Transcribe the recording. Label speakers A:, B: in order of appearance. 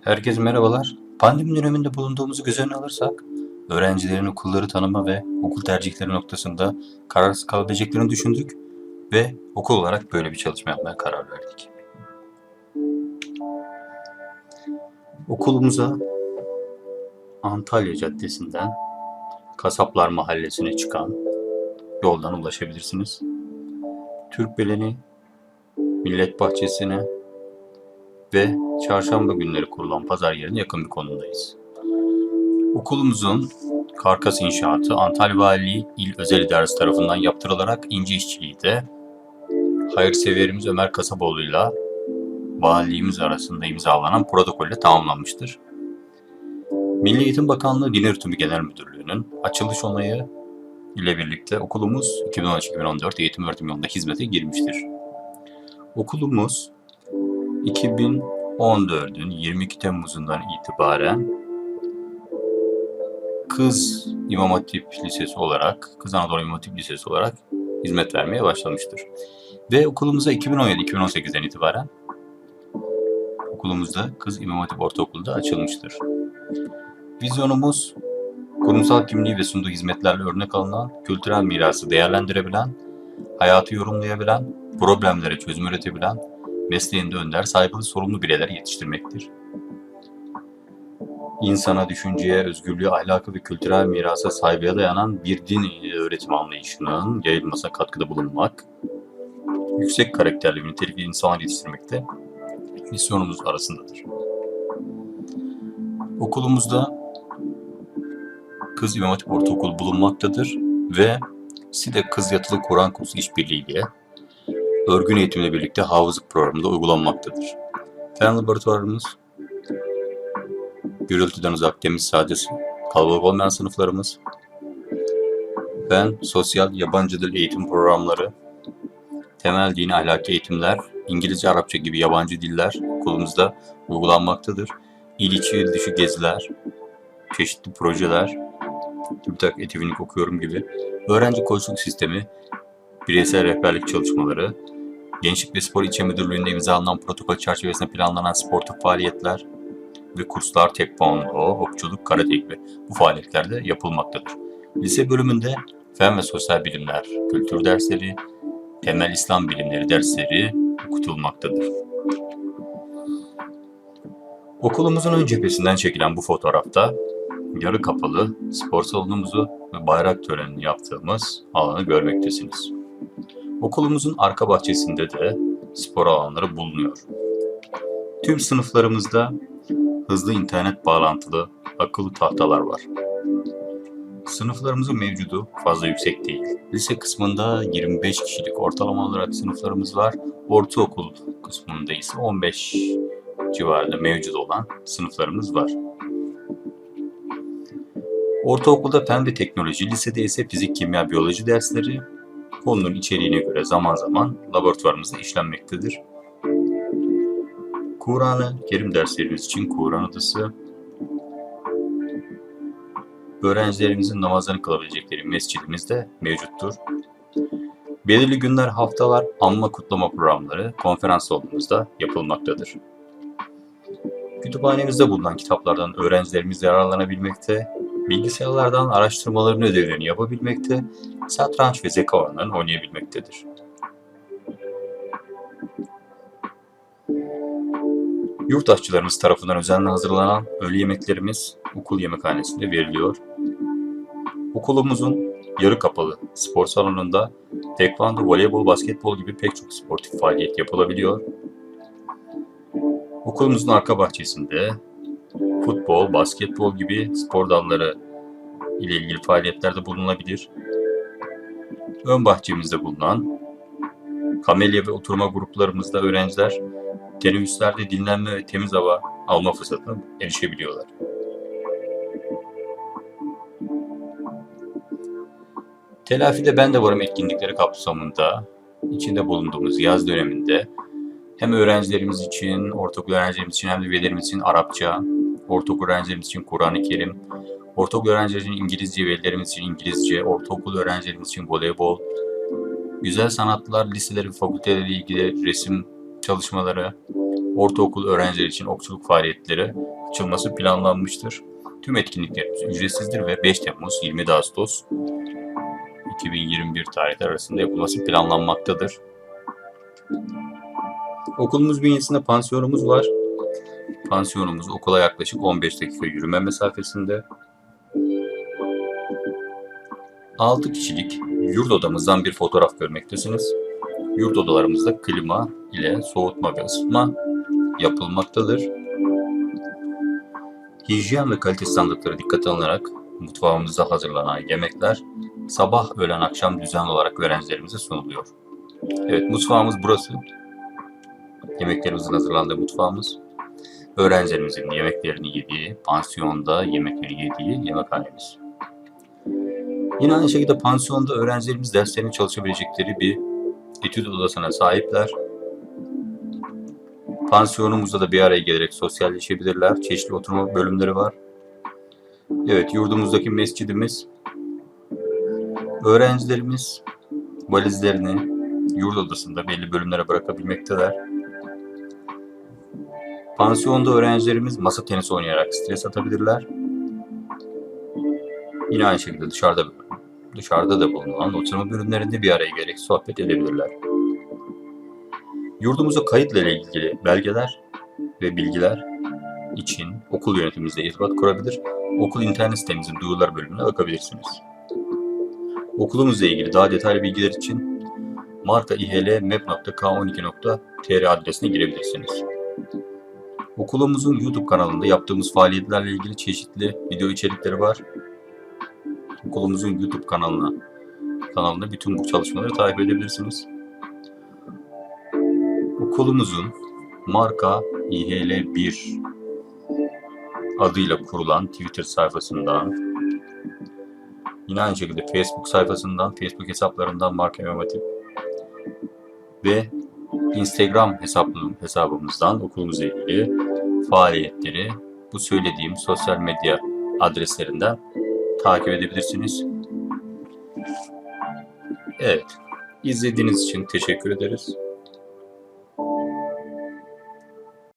A: Herkese merhabalar. Pandemi döneminde bulunduğumuzu göz önüne alırsak, öğrencilerin okulları tanıma ve okul tercihleri noktasında kararsız kalabileceklerini düşündük ve okul olarak böyle bir çalışma yapmaya karar verdik. Okulumuza Antalya Caddesi'nden Kasaplar Mahallesi'ne çıkan yoldan ulaşabilirsiniz. Türkbeleni Millet Bahçesi'ne ve çarşamba günleri kurulan pazar yerine yakın bir konumdayız. Okulumuzun karkas inşaatı Antalya Valiliği İl Özel İdaresi tarafından yaptırılarak ince işçiliği de hayırseverimiz Ömer Kasaboğlu'yla valiliğimiz arasında imzalanan protokolle tamamlanmıştır. Milli Eğitim Bakanlığı Din Öğretimi Genel Müdürlüğü'nün açılış onayı ile birlikte okulumuz 2013-2014 eğitim öğretim yolunda hizmete girmiştir. Okulumuz 2014'ün 22 Temmuz'undan itibaren Kız İmam Hatip Lisesi olarak, Kız Anadolu İmam Hatip Lisesi olarak hizmet vermeye başlamıştır. Ve okulumuza 2017-2018'den itibaren okulumuzda Kız İmam Hatip Ortaokulu'da açılmıştır. Vizyonumuz kurumsal kimliği ve sunduğu hizmetlerle örnek alınan, kültürel mirası değerlendirebilen, hayatı yorumlayabilen, problemlere çözüm üretebilen, mesleğinde önder, saygılı, sorumlu bireyler yetiştirmektir. İnsana, düşünceye, özgürlüğe, ahlaka ve kültürel mirasa saygıya dayanan bir din öğretim anlayışının yayılmasına katkıda bulunmak, yüksek karakterli ve nitelikli insanlar yetiştirmekte misyonumuz arasındadır. Okulumuzda Kız İmam Hatip Ortaokulu bulunmaktadır ve SİDE Kız Yatılı Kur'an Kursu işbirliğiyle örgün eğitimle birlikte hafızlık programında uygulanmaktadır. Fen laboratuvarımız gürültüden uzak, temiz, sade, kalabalık olmayan sınıflarımız, fen, sosyal, yabancı dil eğitim programları, temel dini ahlaki eğitimler, İngilizce, Arapça gibi yabancı diller okulumuzda uygulanmaktadır. İl içi, il dışı geziler, çeşitli projeler, TÜBİTAK Etivinik okuyorum gibi, öğrenci koçluk sistemi, bireysel rehberlik çalışmaları, Gençlik ve Spor İlçe Müdürlüğü'nde imzalanan protokol çerçevesinde planlanan sportif faaliyetler ve kurslar tekvando, okçuluk, karate gibi bu faaliyetlerde yapılmaktadır. Lise bölümünde fen ve sosyal bilimler, kültür dersleri, temel İslam bilimleri dersleri okutulmaktadır. Okulumuzun ön cephesinden çekilen bu fotoğrafta yarı kapalı spor salonumuzu ve bayrak törenini yaptığımız alanı görmektesiniz. Okulumuzun arka bahçesinde de spor alanları bulunuyor. Tüm sınıflarımızda hızlı internet bağlantılı akıllı tahtalar var. Sınıflarımızın mevcudu fazla yüksek değil. Lise kısmında 25 kişilik ortalama olarak sınıflarımız var. Ortaokul kısmında ise 15 civarında mevcut olan sınıflarımız var. Ortaokulda fen ve teknoloji, lisede ise fizik, kimya, biyoloji dersleri konunun içeriğine göre zaman zaman laboratuvarımızda işlenmektedir. Kur'an-ı Kerim derslerimiz için Kur'an odası, öğrencilerimizin namazlarını kılabilecekleri mescidimiz de mevcuttur. Belirli günler, haftalar, anma kutlama programları konferans salonumuzda yapılmaktadır. Kütüphanemizde bulunan kitaplardan öğrencilerimiz yararlanabilmekte, bilgisayarlardan araştırmalarını ödevlerini yapabilmekte, satranç ve zeka oyunlarını oynayabilmektedir. Yurttaşçılarımız tarafından özenle hazırlanan öğle yemeklerimiz okul yemekhanesinde veriliyor. Okulumuzun yarı kapalı spor salonunda tekvando, voleybol, basketbol gibi pek çok sportif faaliyet yapılabiliyor. Okulumuzun arka bahçesinde futbol, basketbol gibi spor dalları ile ilgili faaliyetlerde bulunabilir. Ön bahçemizde bulunan kamelya ve oturma gruplarımızda öğrenciler teneffüslerde dinlenme ve temiz hava alma fırsatına erişebiliyorlar. Telafide Ben de Varım etkinlikleri kapsamında içinde bulunduğumuz yaz döneminde hem öğrencilerimiz için, ortaokul öğrencilerimiz için hem de velilerimiz için Arapça, ortaokul öğrencilerimiz için Kur'an-ı Kerim, ortaokul öğrencilerimiz için İngilizce, velilerimiz için İngilizce, ortaokul öğrencilerimiz için voleybol, güzel sanatlar liseleri ve fakülteleriyle ilgili resim çalışmaları, ortaokul öğrencileri için okçuluk faaliyetleri açılması planlanmıştır. Tüm etkinliklerimiz ücretsizdir ve 5 Temmuz 27 Ağustos 2021 tarihleri arasında yapılması planlanmaktadır. Okulumuz bünyesinde pansiyonumuz var. Pansiyonumuz okula yaklaşık 15 dakika yürüme mesafesinde. 6 kişilik yurt odamızdan bir fotoğraf görmektesiniz. Yurt odalarımızda klima ile soğutma ve ısıtma yapılmaktadır. Hijyen ve kalite standartları dikkate alınarak mutfağımızda hazırlanan yemekler sabah, öğlen, akşam düzenli olarak öğrencilerimize sunuluyor. Evet, mutfağımız burası. Yemeklerimizin hazırlandığı mutfağımız. Öğrencilerimizin yemeklerini yediği, pansiyonda yemekleri yediği yemekhanemiz. Yine aynı şekilde pansiyonda öğrencilerimiz derslerini çalışabilecekleri bir etüt odasına sahipler. Pansiyonumuzda da bir araya gelerek sosyalleşebilirler. Çeşitli oturma bölümleri var. Evet, yurdumuzdaki mescidimiz. Öğrencilerimiz valizlerini yurt odasında belli bölümlere bırakabilmekteler. Pansiyonda öğrencilerimiz masa tenisi oynayarak stres atabilirler. Yine aynı şekilde dışarıda dışarıda da bulunan oturma bölümlerinde bir araya gelerek sohbet edebilirler. Yurdumuza kayıtla ilgili belgeler ve bilgiler için okul yönetimimizle irtibat kurabilir, okul internet sitemizin duyurular bölümüne bakabilirsiniz. Okulumuzla ilgili daha detaylı bilgiler için markaihlmap.k12.tr adresine girebilirsiniz. Okulumuzun YouTube kanalında yaptığımız faaliyetlerle ilgili çeşitli video içerikleri var. Okulumuzun YouTube kanalına kanalında bütün bu çalışmaları takip edebilirsiniz. Okulumuzun marka IHL1 adıyla kurulan Twitter sayfasından yine aynı şekilde Facebook sayfasından, Facebook hesaplarından Marka İmam ve Instagram hesabım, hesabımızdan okulumuzla ilgili faaliyetleri bu söylediğim sosyal medya adreslerinden takip edebilirsiniz. Evet, izlediğiniz için teşekkür ederiz.